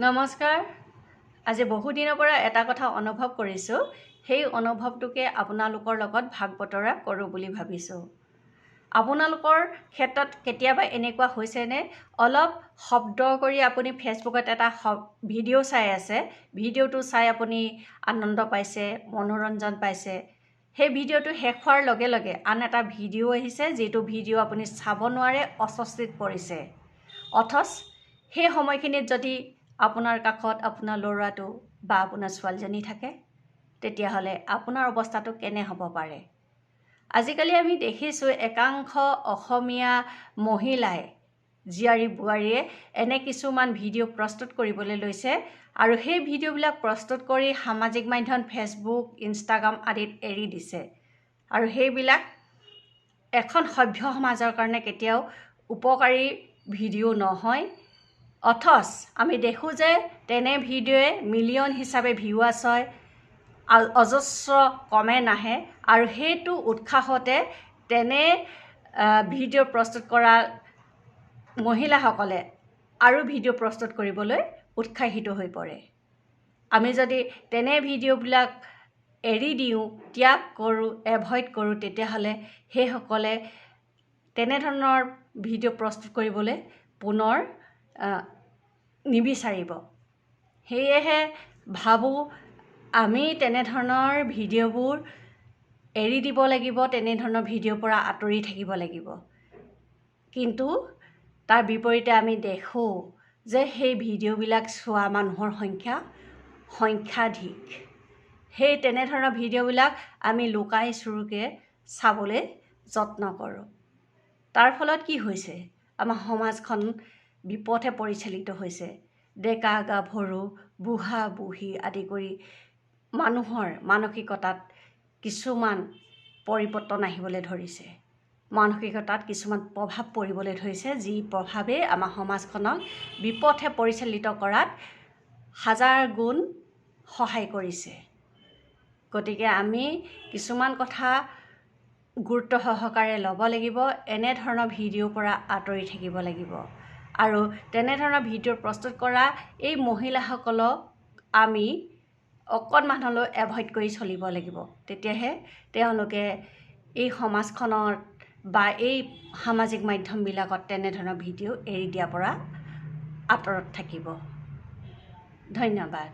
নমস্কাৰ। আজি বহুদিনৰ পৰা এটা কথা অনুভৱ কৰিছোঁ। সেই অনুভৱটোকে আপোনালোকৰ লগত ভাগ বতৰা কৰোঁ বুলি ভাবিছোঁ। আপোনালোকৰ ক্ষেত্ৰত কেতিয়াবা এনেকুৱা হৈছেনে? অলপ শব্দ কৰি আপুনি ফেচবুকত এটা ভিডিঅ' চাই আছে। ভিডিঅ'টো চাই আপুনি আনন্দ পাইছে মনোৰঞ্জন পাইছে। সেই ভিডিঅ'টো শেষ হোৱাৰ লগে লগে আন এটা ভিডিঅ' আহিছে যিটো ভিডিঅ' আপুনি চাব নোৱাৰে অস্বস্তিত পৰিছে। অথচ সেই সময়খিনিত যদি আপোনাৰ কাষত আপোনাৰ ল'ৰাটো বা আপোনাৰ ছোৱালীজনী থাকে তেতিয়াহ'লে আপোনাৰ অৱস্থাটো কেনে হ'ব পাৰে? আজিকালি আমি দেখিছোঁ একাংশ অসমীয়া মহিলাই জীয়াৰী বোৱাৰীয়ে এনে কিছুমান ভিডিঅ' প্ৰস্তুত কৰিবলৈ লৈছে আৰু সেই ভিডিঅ'বিলাক প্ৰস্তুত কৰি সামাজিক মাধ্যম ফেচবুক ইনষ্টাগ্ৰাম আদিত এৰি দিছে। আৰু সেইবিলাক এখন সভ্য সমাজৰ কাৰণে কেতিয়াও উপকাৰী ভিডিঅ' নহয়। অথচ আমি দেখোঁ যে তেনে ভিডিঅ'য়ে মিলিয়ন হিচাপে ভিউৱাৰ্ছ হয় অজস্ৰ কমেণ্ট আহে আৰু সেইটো উৎসাহতে তেনে ভিডিঅ' প্ৰস্তুত কৰা মহিলাসকলে আৰু ভিডিঅ' প্ৰস্তুত কৰিবলৈ উৎসাহিত হৈ পৰে। আমি যদি তেনে ভিডিঅ'বিলাক এৰি দিওঁ ত্যাগ কৰোঁ এভইড কৰোঁ তেতিয়াহ'লে সেইসকলে তেনেধৰণৰ ভিডিঅ' প্ৰস্তুত কৰিবলৈ পুনৰ নিবিচাৰিব। সেয়েহে ভাবোঁ আমি তেনেধৰণৰ ভিডিঅ'বোৰ এৰি দিব লাগিব তেনেধৰণৰ ভিডিঅ'ৰ পৰা আঁতৰি থাকিব লাগিব। কিন্তু তাৰ বিপৰীতে আমি দেখোঁ যে সেই ভিডিঅ'বিলাক চোৱা মানুহৰ সংখ্যা সংখ্যাধিক। সেই তেনেধৰণৰ ভিডিঅ'বিলাক আমি লুকাই চুৰুকৈ চাবলৈ যত্ন কৰোঁ। তাৰ ফলত কি হৈছে? আমাৰ সমাজখন বিপথে পৰিচালিত হৈছে। ডেকা গাভৰু বুঢ়া বুঢ়ী আদি কৰি মানুহৰ মানসিকতাত কিছুমান পৰিৱৰ্তন আহিবলৈ ধৰিছে। মানসিকতাত কিছুমান প্ৰভাৱ পৰিবলৈ ধৰিছে যি প্ৰভাৱে আমাৰ সমাজখনক বিপথে পৰিচালিত কৰাত হাজাৰ গুণ সহায় কৰিছে। গতিকে আমি কিছুমান কথা গুৰুত্ব সহকাৰে ল'ব লাগিব এনেধৰণৰ ভিডিঅ'ৰ পৰা আঁতৰি থাকিব লাগিব। আৰু তেনেধৰণৰ ভিডিঅ' প্ৰস্তুত কৰা এই মহিলাসকলক আমি অকণমান হ'লেও এভইড কৰি চলিব লাগিব। তেতিয়াহে তেওঁলোকে এই সমাজখনত বা এই সামাজিক মাধ্যমবিলাকত তেনেধৰণৰ ভিডিঅ' এৰি দিয়াৰ পৰা আঁতৰত থাকিব। ধন্যবাদ।